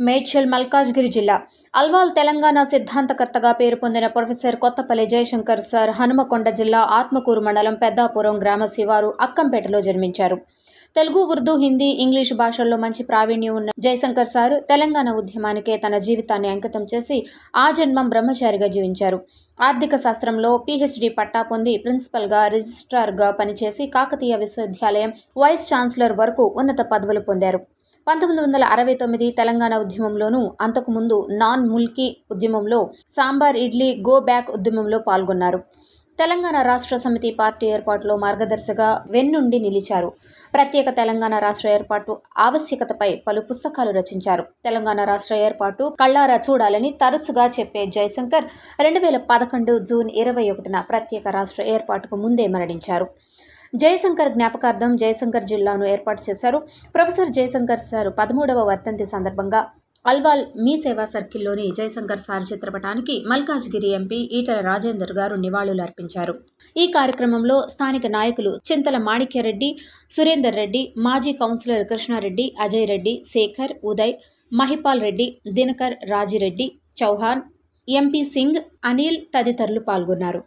మేడ్చల్ మల్కాజ్గిరి జిల్లా. అల్వాల్ తెలంగాణ సిద్ధాంతకర్తగా పేరు పొందిన ప్రొఫెసర్ కొత్తపల్లి జయశంకర్ సార్ హనుమకొండ జిల్లా ఆత్మకూరు మండలం పెద్దాపురం గ్రామ శివారు అక్కంపేటలో జన్మించారు. తెలుగు ఉర్దూ హిందీ ఇంగ్లీష్ భాషల్లో మంచి ప్రావీణ్యం ఉన్న జయశంకర్ సార్ తెలంగాణ ఉద్యమానికే తన జీవితాన్ని అంకితం చేసి ఆ జన్మం బ్రహ్మచారిగా జీవించారు. ఆర్థిక శాస్త్రంలో పీహెచ్డీ పట్టా పొంది ప్రిన్సిపల్గా రిజిస్ట్రార్గా పనిచేసి కాకతీయ విశ్వవిద్యాలయం వైస్ ఛాన్సలర్ వరకు ఉన్నత పదవులు పొందారు. పంతొమ్మిది వందల అరవై తొమ్మిది తెలంగాణ ఉద్యమంలోనూ అంతకుముందు నాన్ ముల్కీ ఉద్యమంలో సాంబార్ ఇడ్లీ గో బ్యాక్ ఉద్యమంలో పాల్గొన్నారు. తెలంగాణ రాష్ట్ర సమితి పార్టీ ఏర్పాటులో మార్గదర్శగా వెన్నుండి నిలిచారు. ప్రత్యేక తెలంగాణ రాష్ట్ర ఏర్పాటు ఆవశ్యకతపై పలు పుస్తకాలు రచించారు. తెలంగాణ రాష్ట్ర ఏర్పాటు కళ్ళారా చూడాలని తరచుగా చెప్పే జయశంకర్ రెండు వేల పదకొండు జూన్ ఇరవై ఒకటిన ప్రత్యేక రాష్ట్ర ఏర్పాటుకు ముందే మరణించారు. జయశంకర్ జ్ఞాపకార్థం జయశంకర్ జిల్లాను ఏర్పాటు చేశారు. ప్రొఫెసర్ జయశంకర్ సార్ పదమూడవ వర్ధంతి సందర్భంగా అల్వాల్ మీ సేవా సర్కిల్లోని జయశంకర్ సార్ చిత్రపటానికి మల్కాజ్గిరి ఎంపీ ఈటల రాజేందర్ గారు నివాళులు అర్పించారు. ఈ కార్యక్రమంలో స్థానిక నాయకులు చింతల మాణిక్యరెడ్డి సురేందర్ రెడ్డి మాజీ కౌన్సిలర్ కృష్ణారెడ్డి అజయ్ రెడ్డి శేఖర్ ఉదయ్ మహిపాల్ రెడ్డి దినకర్ రాజిరెడ్డి చౌహాన్ ఎంపీ సింగ్ అనిల్ తదితరులు పాల్గొన్నారు.